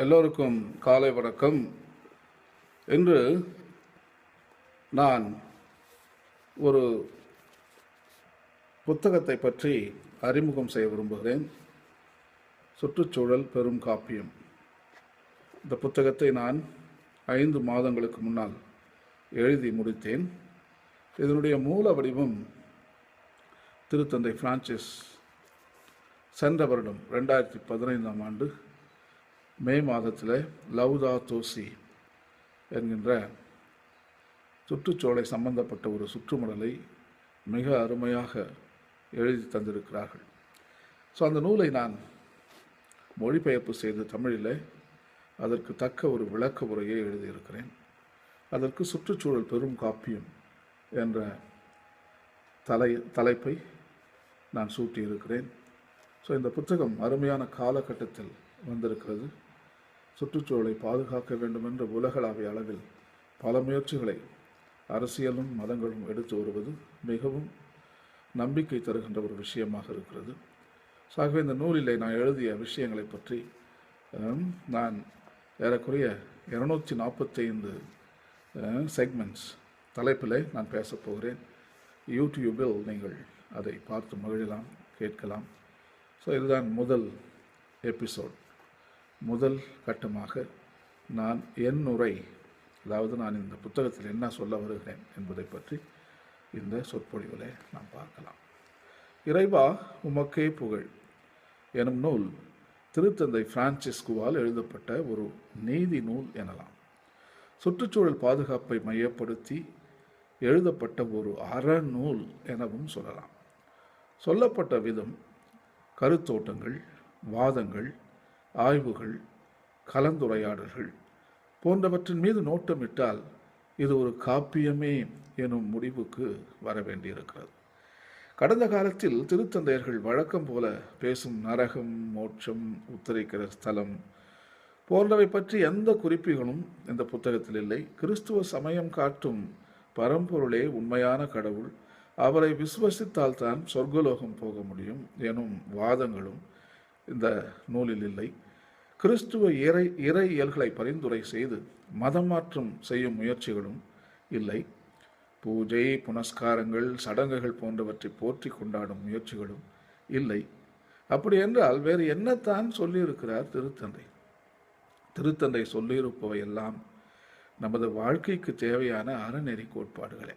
எல்லோருக்கும் காலை வணக்கம். இன்று நான் ஒரு புத்தகத்தை பற்றி அறிமுகம் செய்ய விரும்புகிறேன். சுற்றுச்சூழல் பெரும் காப்பியம். இந்த புத்தகத்தை நான் ஐந்து மாதங்களுக்கு முன்னால் எழுதி முடித்தேன். இதனுடைய மூல வடிவம் திருத்தந்தை பிரான்சிஸ் சென்ற வருடம் ரெண்டாயிரத்தி பதினைந்தாம் ஆண்டு மே மாதத்தில் லவ்தா தோசி என்கின்ற சுற்றுச்சூழலை சம்பந்தப்பட்ட ஒரு சுற்றுமடலை மிக அருமையாக எழுதி தந்திருக்கிறார்கள். ஸோ அந்த நூலை நான் மொழிபெயர்ப்பு செய்து தமிழில் அதற்கு தக்க ஒரு விளக்க உரையை எழுதியிருக்கிறேன். அதற்கு சுற்றுச்சூழல் பெரும் காப்பியம் என்ற தலை தலைப்பை நான் சூட்டியிருக்கிறேன். ஸோ இந்த புத்தகம் அருமையான காலகட்டத்தில் வந்திருக்கிறது. சுற்றுச்சூழலை பாதுகாக்க வேண்டும் என்ற உலகளாவிய அளவில் பல முயற்சிகளை அரசியலும் மதங்களும் எடுத்து வருவது மிகவும் நம்பிக்கை தருகின்ற ஒரு விஷயமாக இருக்கிறது. ஆகவே இந்த நூலிலே நான் எழுதிய விஷயங்களை பற்றி நான் ஏறக்குறைய இருநூற்றி நாற்பத்தைந்து செக்மெண்ட்ஸ் தலைப்பில் நான் பேசப் போகிறேன். யூடியூபில் நீங்கள் அதை பார்த்து மகிழலாம் கேட்கலாம். ஸோ இதுதான் முதல் எபிசோட். முதல் கட்டமாக நான் என் உரை அதாவது நான் இந்த புத்தகத்தில் என்ன சொல்ல வருகிறேன் என்பதை பற்றி இந்த சொற்பொழிவில் நாம் பார்க்கலாம். இறைவா உமக்கே புகழ். எனும் நூல் திருத்தந்தை பிரான்சிஸ்குவால் எழுதப்பட்ட ஒரு நீதி நூல் எனலாம். சுற்றுச்சூழல் பாதுகாப்பை மையப்படுத்தி எழுதப்பட்ட ஒரு அறநூல் எனவும் சொல்லலாம். சொல்லப்பட்ட விதம் கருத்தோட்டங்கள் வாதங்கள் ஆய்வுகள் கலந்துரையாடல்கள் போன்றவற்றின் மீது நோட்டமிட்டால் இது ஒரு காப்பியமே எனும் முடிவுக்கு வர வேண்டியிருக்கிறது. கடந்த காலத்தில் திருத்தந்தையர்கள் வழக்கம் போல பேசும் நரகம் மோட்சம் உத்தரிக்கிற ஸ்தலம் போன்றவை பற்றி எந்த குறிப்புகளும் இந்த புத்தகத்தில் இல்லை. கிறிஸ்துவ சமயம் காட்டும் பரம்பொருளே உண்மையான கடவுள். அவரை விசுவசித்தால் தான் சொர்க்கலோகம் போக முடியும் எனும் வாதங்களும் இந்த நூலில் இல்லை. கிறிஸ்துவ இறை இறை இயல்களை பரிந்துரை செய்து மதம் மாற்றம் செய்யும் முயற்சிகளும் இல்லை. பூஜை புனஸ்காரங்கள் சடங்குகள் போன்றவற்றை போற்றி கொண்டாடும் முயற்சிகளும் இல்லை. அப்படி என்றால் வேறு என்னத்தான் சொல்லியிருக்கிறார் திருத்தந்தை? திருத்தந்தை சொல்லியிருப்பவை எல்லாம் நமது வாழ்க்கைக்கு தேவையான அறநெறி கோட்பாடுகளே.